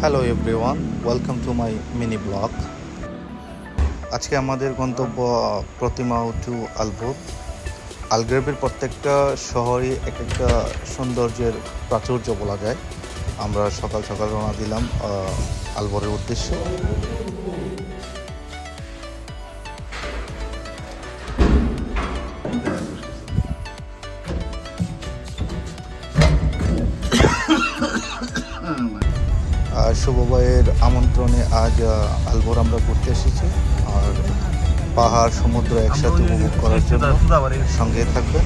Hello everyone welcome to my mini blog আজকে আমাদের গন্তব্য প্রতিমা টু আলবোর আলগ্রেবের প্রত্যেকটা শহরে এক একটা সৌন্দর্যের প্রাচুর্য বলা যায়। আমরা সকাল সকাল রওনা দিলাম আলবরের উদ্দেশ্যে। আর শুভবাইয়ের আমন্ত্রণে আজ আলবোর আমরা ঘুরতে এসেছি আর পাহাড়, সমুদ্র একসাথে উপভোগ করার জন্য সঙ্গে থাকবে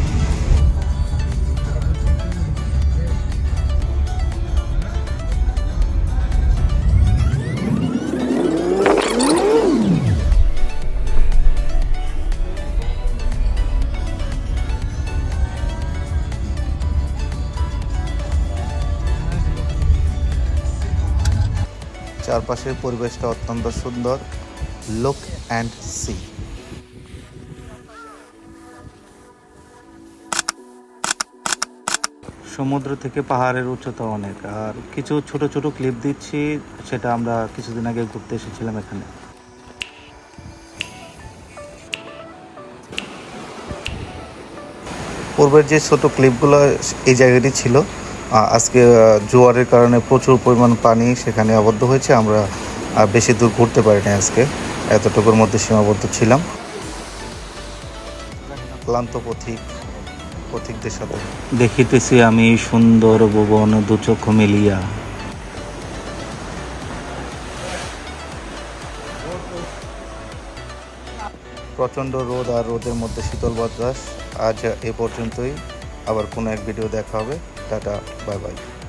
চারপাশের পরিবেশটা অত্যন্ত সুন্দর। লুক অ্যান্ড সি সমুদ্র থেকে পাহাড়ের উচ্চতা অনেক। আর কিছু ছোট ছোট ক্লিপ দিচ্ছি, সেটা আমরা কিছুদিন আগে ঘুরতে এসেছিলাম এখানে। পূর্বের যে ছোট ক্লিপগুলো এই জায়গাটি ছিল আজকে জোয়ারের কারণে প্রচুর পরিমাণ পানি সেখানে আবদ্ধ হয়েছে। আমরা বেশি দূর ঘুরতে পারিনি আজকে। এতটুকুর মধ্যে সীমাবদ্ধ ছিলাম। ক্লান্ত পথিক পথিকদের সাথে। দেখিতেছি আমি সুন্দর ভুবন দুচক্ষু মিলিয়া। প্রচণ্ড রোদ আর রোদের মধ্যে শীতল বাতাস। আজ এ পর্যন্তই। আবার কোনো এক ভিডিও দেখা হবে। Tata bye bye.